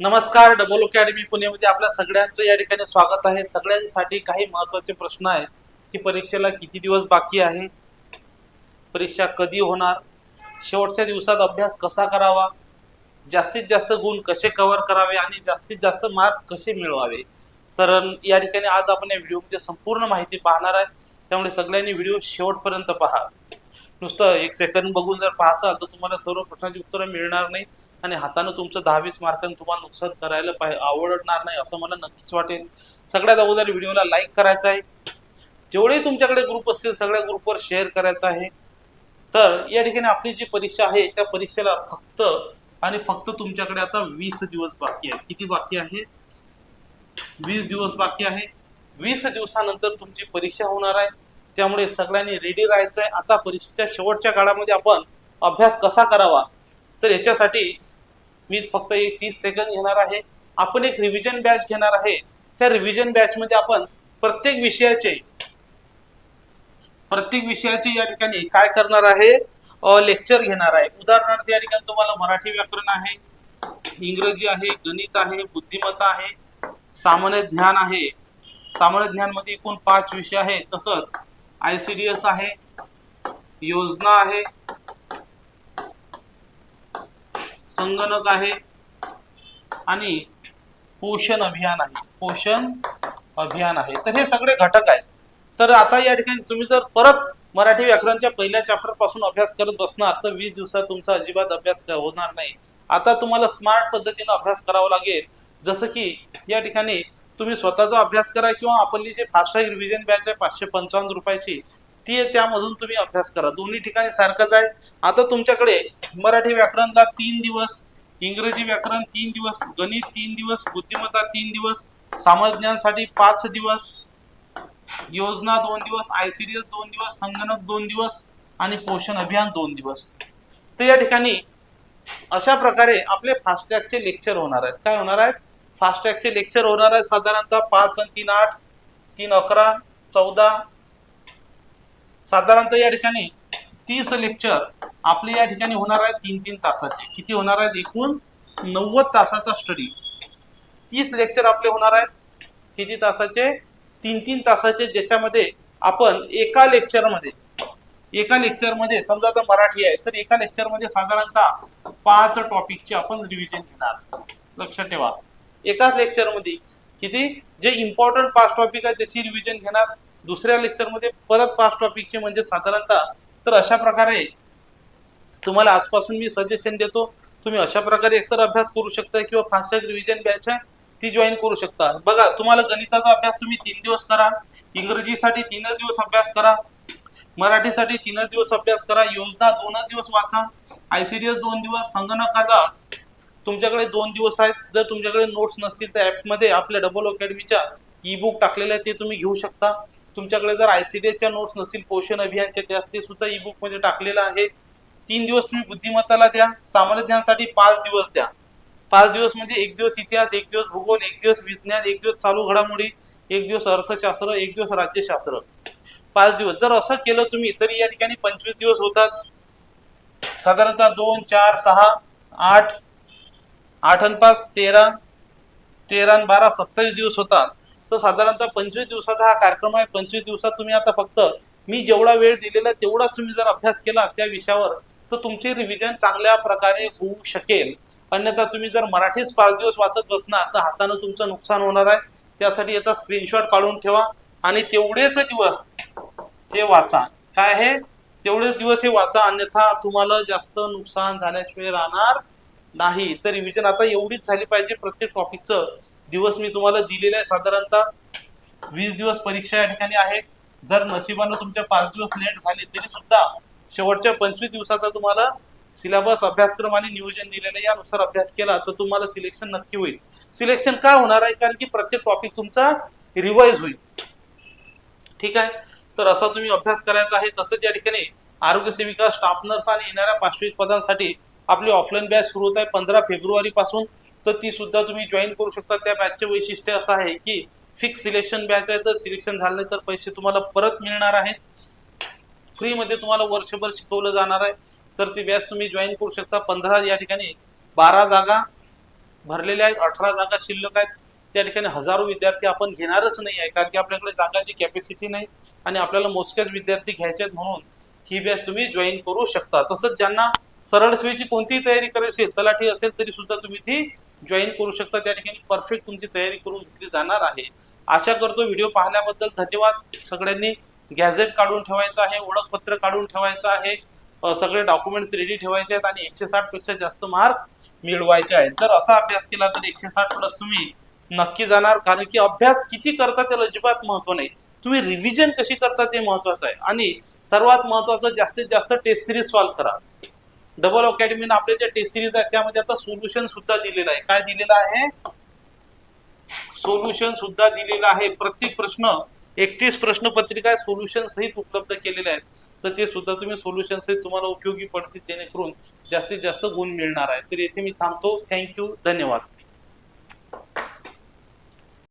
नमस्कार double academy पुणेमध्ये आपल्या सगळ्यांचं या ठिकाणी स्वागत आहे. सगळ्यांसाठी काही महत्त्वाचे प्रश्न आहेत की परीक्षेला किती दिवस बाकी आहे? परीक्षा कधी होणार? शेवटच्या दिवसात अभ्यास कसा करावा? जास्तीत जास्त गुण कसे कव्हर करावे आणि जास्तीत जास्त मार्क कसे मिळवावे? तर या ठिकाणी आज आपण या व्हिडिओमध्ये संपूर्ण माहिती पाहणार आहे. त्यामुळे सगळ्यांनी व्हिडिओ शेवटपर्यंत पहा. नुसतं एक सेकंड बघून जर पाहसाल तर तुम्हाला सर्व प्रश्नांची उत्तरं मिळणार नाही. आणि हातानं तुमचं दहावीस मार्कांनी तुम्हाला नुकसान करायला पाहिजे आवडणार नाही असं मला नक्कीच वाटेल. सगळ्यात अगोदर व्हिडिओला लाईक करायचा आहे. जेवढे तुमच्याकडे ग्रुप असतील सगळ्या ग्रुपवर शेअर करायचं आहे. तर या ठिकाणी आपली जी परीक्षा आहे त्या परीक्षेला फक्त आणि फक्त तुमच्याकडे आता वीस दिवस बाकी आहे किती बाकी आहे? वीस दिवस बाकी आहे. वीस दिवसानंतर तुमची परीक्षा होणार आहे. त्यामुळे सगळ्यांनी रेडी राहायचं आहे आता परीक्षेच्या शेवटच्या काळामध्ये आपण अभ्यास कसा करावा? तर याच्यासाठी मी फक्त एक तीस सेकंद घेणार आहे. आपण एक रिव्हिजन बॅच घेणार आहे. त्या रिव्हिजन बॅच मध्ये आपण प्रत्येक विषयाचे प्रत्येक विषयाचे या ठिकाणी काय करणार आहे? लेक्चर घेणार आहे. उदाहरणार्थ या ठिकाणी तुम्हाला मराठी व्याकरण आहे इंग्रजी आहे गणित आहे बुद्धिमत्ता आहे सामान्य ज्ञान आहे. सामान्य ज्ञानमध्ये एकूण पाच विषय आहे तसंच आय सी डी एस आहे योजना आहे संगणक आहे आणि पोषण अभियान आहे. पोषण अभियान आहे. तर हे सगळे घटक आहेत. तर आता या ठिकाणी तुम्ही जर परत मराठी व्याकरणच्या पहिल्या चॅप्टरपासून अभ्यास करत बसणार तर वीस दिवसात तुमचा अजिबात अभ्यास होणार नाही. आता तुम्हाला स्मार्ट पद्धतीने अभ्यास करावा लागेल. जसं की या ठिकाणी तुम्ही स्वतःचा अभ्यास करा किंवा आपली जे फास्ट रिव्हिजन बॅच आहे पाचशे पंचावन्न रुपयाची ती त्यामधून तुम्ही अभ्यास करा. दोन्ही ठिकाणी सारखंच आहे. आता तुमच्याकडे मराठी व्याकरणला तीन दिवस इंग्रजी व्याकरण तीन दिवस गणित तीन दिवस बुद्धिमत्ता तीन दिवस सामान्यज्ञानसाठी पाच दिवस योजना दोन दिवस आयसीडीएस दोन दिवस संगणक दोन दिवस आणि पोषण अभियान दोन दिवस. तर या ठिकाणी अशा प्रकारे आपले फास्टॅगचे लेक्चर होणार आहेत. काय होणार आहेत? फास्टॅगचे लेक्चर होणार आहेत साधारणतः पाच आणि तीन आठ तीन अकरा चौदा साधारणतः या ठिकाणी तीस लेक्चर आपले या ठिकाणी होणार आहेत तीन तीन तासाचे. किती होणार आहेत? एकूण नव्वद तासाचा स्टडी तीस लेक्चर आपले होणार आहेत. किती तासाचे? तीन तीन तासाचे ज्याच्यामध्ये आपण एका लेक्चरमध्ये एका लेक्चरमध्ये समजा आता मराठी आहे तर एका लेक्चरमध्ये साधारणतः पाच टॉपिकचे आपण रिव्हिजन घेणार. लक्षात ठेवा. एकाच लेक्चरमध्ये किती? जे इम्पॉर्टंट पाच टॉपिक आहे त्याची रिव्हिजन घेणार दुसऱ्या लेक्चरमध्ये परत पाच टॉपिकचे म्हणजे साधारणतः तर अशा प्रकारे तुम्हाला आजपासून मी सजेशन देतो. तुम्ही अशा प्रकारे एकतर अभ्यास करू शकता किंवा फास्ट ट्रॅक रिव्हिजन बॅच आहे ती जॉईन करू शकता. बघा तुम्हाला गणिताचा अभ्यास तुम्ही तीन दिवस करा इंग्रजीसाठी तीनच दिवस अभ्यास करा मराठीसाठी तीनच दिवस अभ्यास करा योजना दोनच दिवस वाचा आयसीडीएस दोन दिवस संगणकाला तुमच्याकडे दोन दिवस आहेत. जर तुमच्याकडे नोट्स नसतील तर ॲपमध्ये आपल्या डबल अकॅडमीच्या ई बुक टाकलेल्या आहेत ते तुम्ही घेऊ शकता. तुमच्याकडे जर आय सी आयसीडीएसच्या नोट्स नसतील पोषण अभियानचे त्यास ते सुद्धा ई बुकमध्ये टाकलेलं आहे. तीन दिवस तुम्ही बुद्धिमत्ताला द्या. सामान्य ज्ञानसाठी पाच दिवस द्या. पाच दिवस म्हणजे एक दिवस इतिहास एक दिवस भूगोल एक दिवस विज्ञान एक दिवस चालू घडामोडी एक दिवस अर्थशास्त्र एक दिवस राज्यशास्त्र. पाच दिवस. जर असं केलं तुम्ही तरी या ठिकाणी पंचवीस दिवस होतात. साधारणतः दोन चार सहा आठ आठ आणि पाच तेरा तेरा आणि बारा सत्तावीस दिवस होतात. तर साधारणतः पंचवीस दिवसाचा हा कार्यक्रम आहे. पंचवीस दिवसात तुम्ही आता फक्त मी जेवढा वेळ दिलेला आहे तेवढाच तुम्ही जर अभ्यास केला त्या विषयावर तर तुमचे रिव्हिजन चांगल्या प्रकारे होऊ शकेल. अन्यथा तुम्ही जर मराठीच पाच दिवस वाचत बसणार तर हातानं तुमचं नुकसान होणार आहे. त्यासाठी याचा स्क्रीनशॉट काढून ठेवा आणि तेवढेच दिवस हे वाचा. काय आहे? तेवढेच दिवस हे वाचा. अन्यथा तुम्हाला जास्त नुकसान झाल्याशिवाय राहणार नाही तर रिव्हिजन आता एवढीच झाली पाहिजे प्रत्येक टॉपिकचं दिवस मी तुम्हाला दिलेलं आहे. साधारणतः वीस दिवस परीक्षा या ठिकाणी आहे. जर नशिबानं तुमच्या पाच दिवस लेट झाले तरी सुद्धा शेवटच्या पंचवीस दिवसाचा तुम्हाला सिलेबस अभ्यासक्रम आणि नियोजन दिलेलं आहे. यानुसार अभ्यास केला तर तुम्हाला सिलेक्शन नक्की होईल. सिलेक्शन का होणार आहे? कारण की प्रत्येक टॉपिक तुमचा रिवाइज होईल. ठीक आहे? तर असा तुम्ही अभ्यास करायचा आहे. तसंच या ठिकाणी आरोग्य सेविका स्टाफ नर्स आणि येणाऱ्या पाचवीस पदांसाठी आपली ऑफलाईन बॅच सुरू होत आहे. पंधरा फेब्रुवारी पासून तर ती सुद्धा तुम्ही जॉईन करू शकता. त्या बॅचचे वैशिष्ट्य असं आहे की फिक्स सिलेक्शन बॅच आहे. तर सिलेक्शन झालं तर पैसे तुम्हाला परत मिळणार आहेत. फ्रीमध्ये तुम्हाला वर्षभर शिकवलं जाणार आहे. तर ती बॅच तुम्ही जॉईन करू शकता. पंधरा या ठिकाणी बारा जागा भरलेल्या आहेत. अठरा जागा शिल्लक आहेत. त्या ठिकाणी हजारो विद्यार्थी आपण घेणारच नाही आहे. कारण की आपल्याकडे जागाची कॅपॅसिटी नाही आणि आपल्याला मोजक्याच विद्यार्थी घ्यायचे आहेत म्हणून ही बॅच तुम्ही जॉईन करू शकता. तसंच ज्यांना सरळ सेवेची कोणतीही तयारी करायची असेल तलाठी असेल तरी सुद्धा तुम्ही ती जॉईन करू शकता. त्या ठिकाणी परफेक्ट तुमची तयारी करून घेतली जाणार आहे. आशा करतो व्हिडिओ पाहिल्याबद्दल धन्यवाद. सगळ्यांनी गॅझेट काढून ठेवायचं आहे ओळखपत्र काढून ठेवायचं आहे. सगळे डॉक्युमेंट्स रेडी ठेवायचे आहेत आणि एकशे साठपेक्षा जास्त मार्क्स मिळवायचे आहेत. जर असा अभ्यास केला तर एकशे साठ प्लस तुम्ही नक्की जाणार. कारण की अभ्यास किती करता त्याला अजिबात महत्त्व नाही. तुम्ही रिव्हिजन कशी करता ते महत्वाचं आहे. आणि सर्वात महत्वाचं जास्तीत जास्त टेस्ट सिरीज सॉल्व्ह करा. डबल अकॅडमीनं आपले जे टेस्ट सिरीज आहेत त्यामध्ये आता सोल्युशन सुद्धा दिलेलं आहे. काय दिलेलं आहे? सोल्युशन सुद्धा दिलेलं आहे. प्रत्येक प्रश्न एकतीस प्रश्नपत्रिका सोल्युशन सहित उपलब्ध केलेले आहेत. तर ते सुद्धा तुम्ही सोल्युशन सहित तुम्हाला उपयोगी पडतील जेणेकरून जास्तीत जास्त गुण मिळणार आहे. तर येथे मी थांबतो. थँक्यू धन्यवाद.